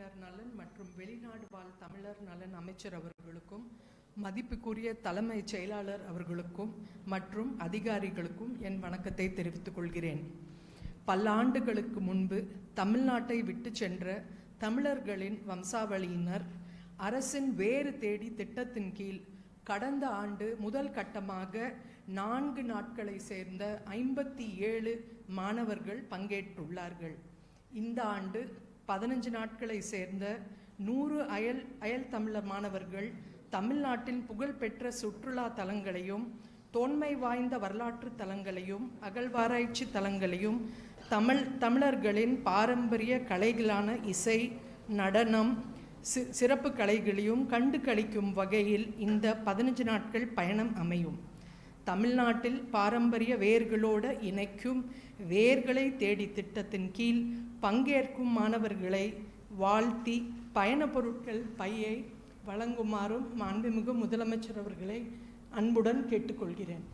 வம்சாவளியினர் நலன் மற்றும் வெளிநாடு வாழ் தமிழர் நலன் அமைச்சர் அவர்களுக்கும் மதிப்புக்குரிய தலைமைச் செயலாளர் அவர்களுக்கும் மற்றும் அதிகாரிகளுக்கும் என் வணக்கத்தை தெரிவித்துக் கொள்கிறேன். பல்லாண்டுகளுக்கு முன்பு தமிழ்நாட்டை விட்டு சென்ற தமிழர்களின் வம்சாவளியினர் அரசின் வேறு தேடி திட்டத்தின் கீழ் கடந்த ஆண்டு முதல் கட்டமாக நான்கு நாட்களை சேர்ந்த ஐம்பத்தி ஏழு மாணவர்கள் பங்கேற்றுள்ளார்கள். இந்த ஆண்டு பதினஞ்சு நாட்களை சேர்ந்த நூறு அயல் அயல் தமிழ மாணவர்கள் தமிழ்நாட்டின் புகழ்பெற்ற சுற்றுலா தலங்களையும் தோன்மை வாய்ந்த வரலாற்று தலங்களையும் அகழ்வாராய்ச்சி தலங்களையும் தமிழ் தமிழர்களின் பாரம்பரிய கலைகளான இசை நடனம் சி சிறப்பு கலைகளையும் கண்டு கழிக்கும் வகையில் இந்த பதினஞ்சு நாட்கள் பயணம் அமையும். தமிழ்நாட்டில் பாரம்பரிய வேர்களோடு இணைக்கும் வேர்களை தேடி திட்டத்தின் கீழ் பங்கேற்கும் மாணவர்களை வாழ்த்தி பயணப் பொருட்கள் பையை வழங்குமாறும் மாண்புமிகு முதலமைச்சர் அவர்களை அன்புடன் கேட்டுக்கொள்கிறேன்.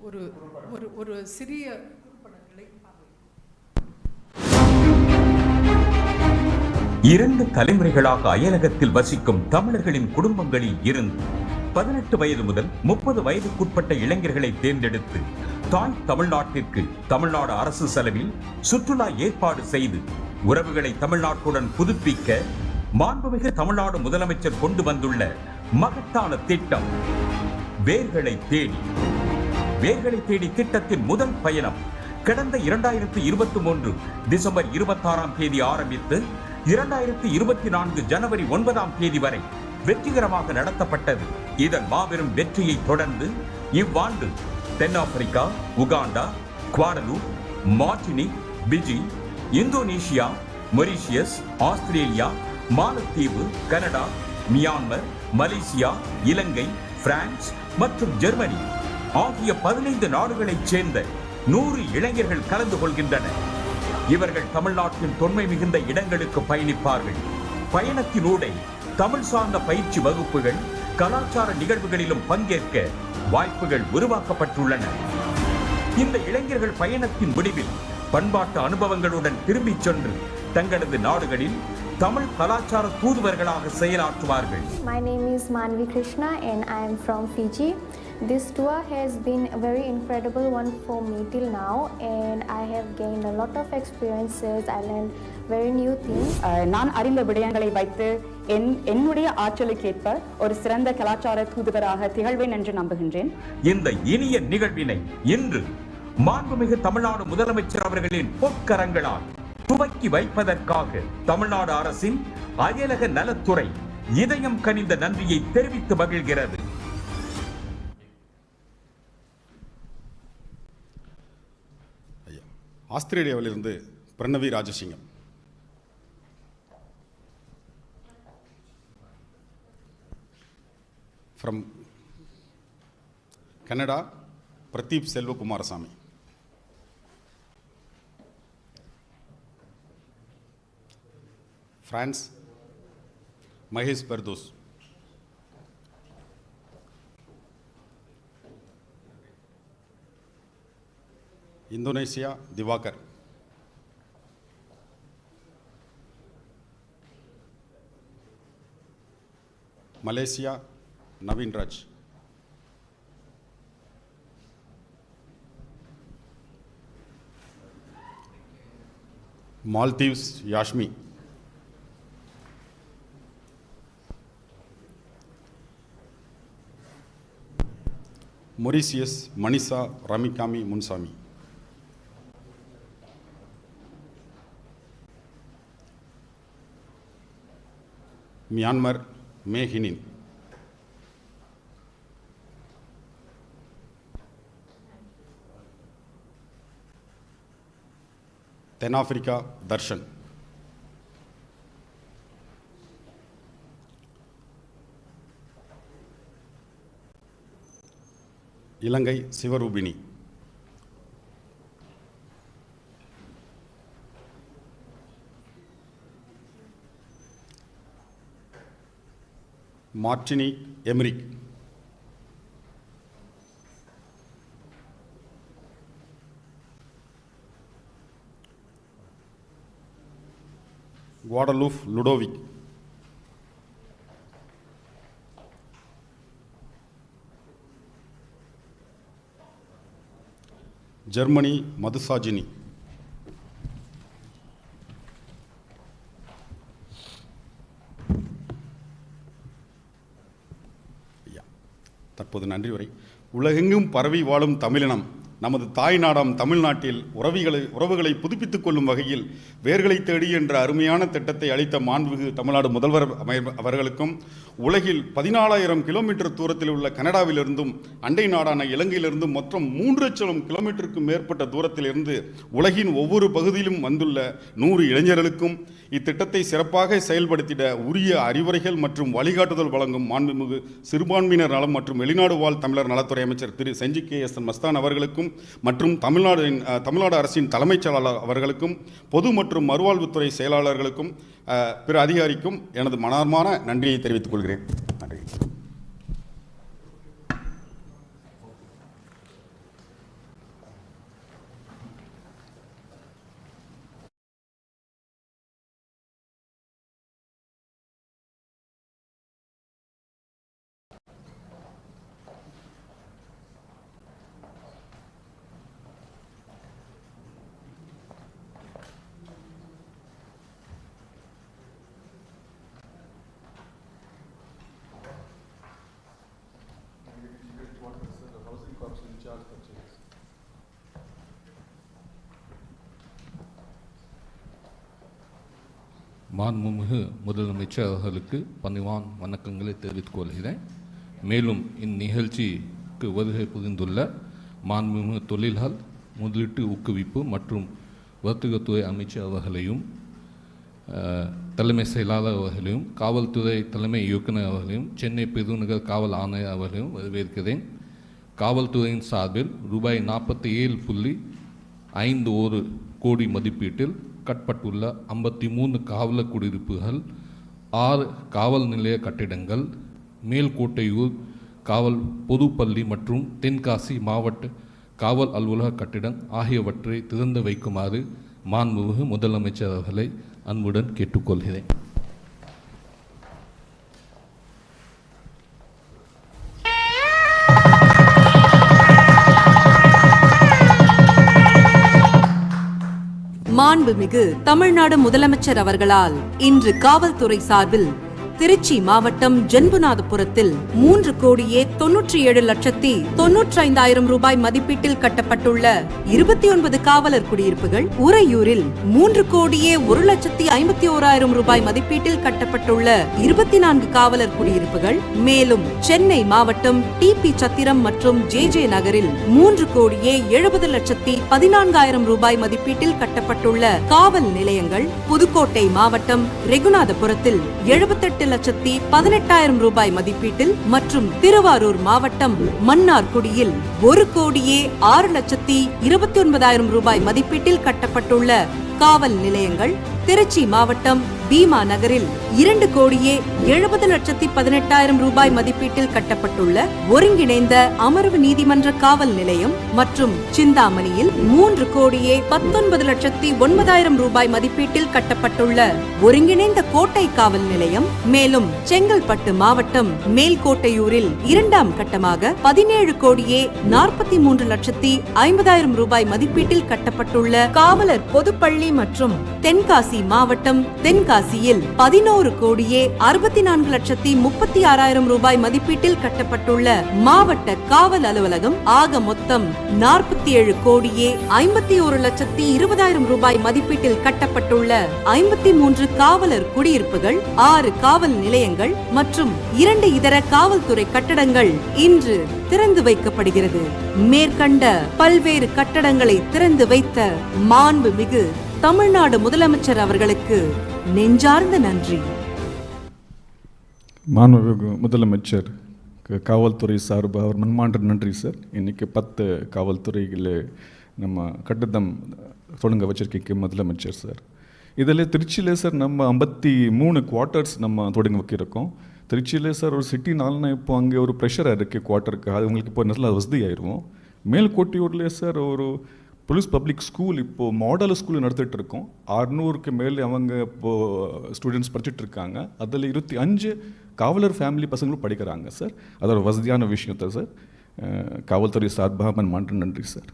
ஒரு ஒரு ஒரு சிறிய இரண்டு தலைமுறைகளாக அயலகத்தில் வசிக்கும் தமிழர்களின் குடும்பங்களில் இருந்து பதினெட்டு வயது முதல் முப்பது வயதுக்குட்பட்ட இளைஞர்களை தேர்ந்தெடுத்து தாய் தமிழ்நாட்டிற்கு தமிழ்நாடு அரசு செலவில் சுற்றுலா ஏற்பாடு செய்து உறவுகளை தமிழ்நாட்டுடன் புதுப்பிக்க மாண்புமிகு தமிழ்நாடு முதலமைச்சர் கொண்டு வந்துள்ள மகத்தான திட்டம் வேர்களை தேடி. வேர்களை தேடி திட்டத்தின் முதல் பயணம் கடந்த இரண்டாயிரத்தி இருபத்தி மூன்று டிசம்பர் இருபத்தாறாம் தேதி ஆரம்பித்து இரண்டாயிரத்தி இருபத்தி நான்கு ஜனவரி ஒன்பதாம் தேதி வரை வெற்றிகரமாக நடத்தப்பட்டது. இதன் மாபெரும் வெற்றியை தொடர்ந்து இவ்வாண்டு தென்னாப்பிரிக்கா Uganda Guadeloupe Martinique Fiji Indonesia Mauritius Australia மாலத்தீவு கனடா மியான்மர் மலேசியா இலங்கை பிரான்ஸ் மற்றும் ஜெர்மனி ஆகிய பதினைந்து நாடுகளைச் சேர்ந்த நூறு இளைஞர்கள் கலந்து கொள்கின்றனர். இவர்கள் தமிழ்நாட்டின் தொன்மை மிகுந்த இடங்களுக்கு பயணிப்பார்கள். பயணத்தினூடே தமிழ் சார்ந்த பயிற்சி வகுப்புகள் கலாச்சார நிகழ்வுகளிலும் பங்கேற்க வாய்ப்புகள் உருவாக்கப்பட்டுள்ளன. இந்த இளைஞர்கள் பயணத்தின் முடிவில் பண்பாட்டு அனுபவங்களுடன் திரும்பிச் சென்று தங்களது நாடுகளில் தமிழ் கலாச்சார தூதுவர்களாக செயலாற்றுவார்கள். My name is Manvi Krishna and I am from Fiji. This tour has been a very incredible one for me till now and I have gained a lot of experiences. I learned very new things. அஹ், நான் அறிந்த விடயங்களை வைத்து என் என்னுடைய ஆற்றலுக்கேற்ப ஒரு சிறந்த கலாச்சார தூதுவராக திகழ்வேன் என்று நம்புகின்றேன் இந்த இனிய நிகழ்வினை இன்று மாண்புமிகு தமிழ்நாடு முதலமைச்சர் அவர்களின் பொற்கரங்களால் துவக்கி வைப்பதற்காக தமிழ்நாடு அரசின் அயலக நலத்துறை இதயம் கனிந்த நன்றியை தெரிவித்து மகிழ்கிறது ஆஸ்திரேலியாவிலிருந்து Pranavi Rajasingam. From Canada Pradeep Selvakumaraswamy France Mahesh Bardos Indonesia Diwakar Malaysia Naveen Raj Maldives Yashmi Mauritius Manisha Ramikami Munsamy Myanmar Mehinin. தென்னாப்பிரிக்கா தர்ஷன். இலங்கை Sivaroobini. Martinique Emeric Guadeloupe Ludovic. Germany Madhusajini. உலகெங்கும் பரவி வாழும் தமிழினம். நமது தாய் நாடாம் தமிழ்நாட்டில் உறவிகளை உறவுகளை புதுப்பித்துக் கொள்ளும் வகையில் வேர்களை தேடி என்ற அருமையான திட்டத்தை அளித்த மாண்புமிகு தமிழ்நாடு முதல்வர் அமை- அவர்களுக்கும் உலகில் பதினாலாயிரம் கிலோமீட்டர் தூரத்தில் உள்ள கனடாவிலிருந்தும் அண்டை நாடான இலங்கையிலிருந்தும் மொத்தம் மூன்று லட்சம் கிலோமீட்டருக்கும் மேற்பட்ட தூரத்திலிருந்து உலகின் ஒவ்வொரு பகுதியிலும் வந்துள்ள நூறு இளைஞர்களுக்கும் இத்திட்டத்தை சிறப்பாக செயல்படுத்திட உரிய அறிவுரைகள் மற்றும் வழிகாட்டுதல் வழங்கும் மாண்புமிகு சிறுபான்மையினர் நலம் மற்றும் வெளிநாடு வாழ் தமிழர் நலத்துறை அமைச்சர் திரு செஞ்சி கே எஸ் மஸ்தான் அவர்களுக்கும் மற்றும் தமிழ்நாடு தமிழ்நாடு அரசின் தலைமைச் செயலாளர் அவர்களுக்கும் பொது மற்றும் மறுவாழ்வுத்துறை செயலாளர்களுக்கும் பிற அதிகாரிக்கும் எனது மனமார்ந்த நன்றியை தெரிவித்துக் கொள்கிறேன் நன்றி மாண்புமிகு முதலமைச்சர் அவர்களுக்கு பணிவான் வணக்கங்களை தெரிவித்துக் கொள்கிறேன். மேலும் இந்நிகழ்ச்சிக்கு வருகை புரிந்துள்ள மாண்புமிகு தொழில்கள் முதலீட்டு ஊக்குவிப்பு மற்றும் வர்த்தகத்துறை அமைச்சர் அவர்களையும் தலைமை செயலாளர் அவர்களையும் காவல்துறை தலைமை இயக்குனர் அவர்களையும் சென்னை பெருநகர் காவல் ஆணையர் அவர்களையும் வரவேற்கிறேன். காவல்துறையின் சார்பில் ரூபாய் நாற்பத்தி ஏழு புள்ளி ஐந்து ஒரு கோடி மதிப்பீட்டில் கட்டப்பட்டுள்ள ஐம்பத்தி மூணு காவல குடியிருப்புகள் ஆறு காவல் நிலைய கட்டிடங்கள் மேல்கோட்டையூர் காவல் பொதுப்பள்ளி மற்றும் தென்காசி மாவட்ட காவல் அலுவலக கட்டிடம் ஆகியவற்றை திறந்து வைக்குமாறு மாண்புமிகு முதலமைச்சர் அவர்களை அன்புடன் கேட்டுக்கொள்கிறேன். மாண்புமிகு தமிழ்நாடு முதலமைச்சர் அவர்களால் இன்று காவல்துறை சார்பில் திருச்சி மாவட்டம் ஜென்புநாதபுரத்தில் மூன்று கோடியே தொன்னூற்றி ஏழு லட்சத்தி தொன்னூற்றி ஐந்தாயிரம் ரூபாய் மதிப்பீட்டில் கட்டப்பட்டுள்ள இருபத்தி ஒன்பது காவலர் குடியிருப்புகள் உறையூரில் மூன்று கோடியே ஒரு லட்சத்தி ஐம்பத்தி ஓராயிரம் ரூபாய் மதிப்பீட்டில் கட்டப்பட்டுள்ள இருபத்தி நான்கு காவலர் குடியிருப்புகள் மேலும் சென்னை மாவட்டம் டி பி சத்திரம் மற்றும் ஜே ஜே நகரில் மூன்று கோடியே எழுபது லட்சத்தி பதினான்காயிரம் ரூபாய் மதிப்பீட்டில் கட்டப்பட்டுள்ள காவல் நிலையங்கள் புதுக்கோட்டை மாவட்டம் ரெகுநாதபுரத்தில் எழுபத்தெட்டு லட்சத்தி பதினெட்டாயிரம் ரூபாய் மதிப்பீட்டில் மற்றும் திருவாரூர் மாவட்டம் மன்னார்குடியில் ஒரு கோடியே ஆறு லட்சத்தி இருபத்தி ஒன்பதாயிரம் ரூபாய் மதிப்பீட்டில் கட்டப்பட்டுள்ள காவல் நிலையங்கள் திருச்சி மாவட்டம் பீமா நகரில் இரண்டு கோடியே எழுபது லட்சத்தி பதினெட்டாயிரம் ரூபாய் மதிப்பீட்டில் கட்டப்பட்டுள்ள ஒருங்கிணைந்த அமர்வு நீதிமன்ற காவல் நிலையம் மற்றும் சிந்தாமணியில் மூன்று கோடியே பத்தொன்பது லட்சத்தி ஒன்பதாயிரம் ரூபாய் மதிப்பீட்டில் கட்டப்பட்டுள்ள ஒருங்கிணைந்த கோட்டை காவல் நிலையம் மேலும் செங்கல்பட்டு மாவட்டம் மேல்கோட்டையூரில் இரண்டாம் கட்டமாக பதினேழு கோடியே நாற்பத்தி மூன்று லட்சத்தி ஐம்பதாயிரம் ரூபாய் மதிப்பீட்டில் கட்டப்பட்டுள்ள காவலர் பொதுப்பள்ளி மற்றும் தென்காசி மாவட்டம் தென்காசி தென்காசியில் பதினோரு கோடியே அறுபத்தி நான்கு லட்சத்தி முப்பத்தி ஆறாயிரம் ரூபாய் மதிப்பீட்டில் கட்டப்பட்டுள்ள மாவட்ட காவல் அலுவலகம் ஆக மொத்தம் நாற்பத்தி ஏழு கோடியே ஐம்பத்தி ஒரு லட்சத்தி இருபதாயிரம் ரூபாய் மதிப்பீட்டில் கட்டப்பட்டுள்ள ஐம்பத்தி மூன்று காவலர் குடியிருப்புகள் ஆறு காவல் நிலையங்கள் மற்றும் இரண்டு இதர காவல்துறை கட்டடங்கள் இன்று திறந்து வைக்கப்படுகிறது. மேற்கண்ட பல்வேறு கட்டடங்களை திறந்து வைத்த மாண்புமிகு தமிழ்நாடு முதலமைச்சர் அவர்களுக்கு நெஞ்சார்ந்த நன்றி. மாண்புமிகு முதலமைச்சர் காவல்துறை சார்பாக அவர் மன்மாண்ட நன்றி சார். இன்னைக்கு பத்து காவல்துறையில் நம்ம கட்டிடம் தொடங்க வச்சிருக்கீங்க முதலமைச்சர் சார். இதில் திருச்சியில் சார் நம்ம ஐம்பத்தி மூணு குவார்ட்டர்ஸ் நம்ம தொடங்க வைக்கிறோம். திருச்சியில் சார் ஒரு சிட்டினாலனா இப்போ அங்கே ஒரு ப்ரெஷராக இருக்குது குவார்ட்டருக்கு அது உங்களுக்கு இப்போ நல்ல வசதி ஆயிடுவோம் மேல்கோட்டையூர்லேயே சார் ஒரு போலீஸ் பப்ளிக் ஸ்கூல் இப்போது மாடல் ஸ்கூல் நடத்திட்டு இருக்கோம் அறுநூறுக்கு மேலே அவங்க இப்போது ஸ்டூடெண்ட்ஸ் படிச்சுட்டு இருக்காங்க அதில் இருபத்தி அஞ்சு காவலர் ஃபேமிலி பசங்களும் படிக்கிறாங்க சார் அது ஒரு வசதியான விஷயத்தை சார் காவல்துறை சார்பாக மன் நன்றி சார்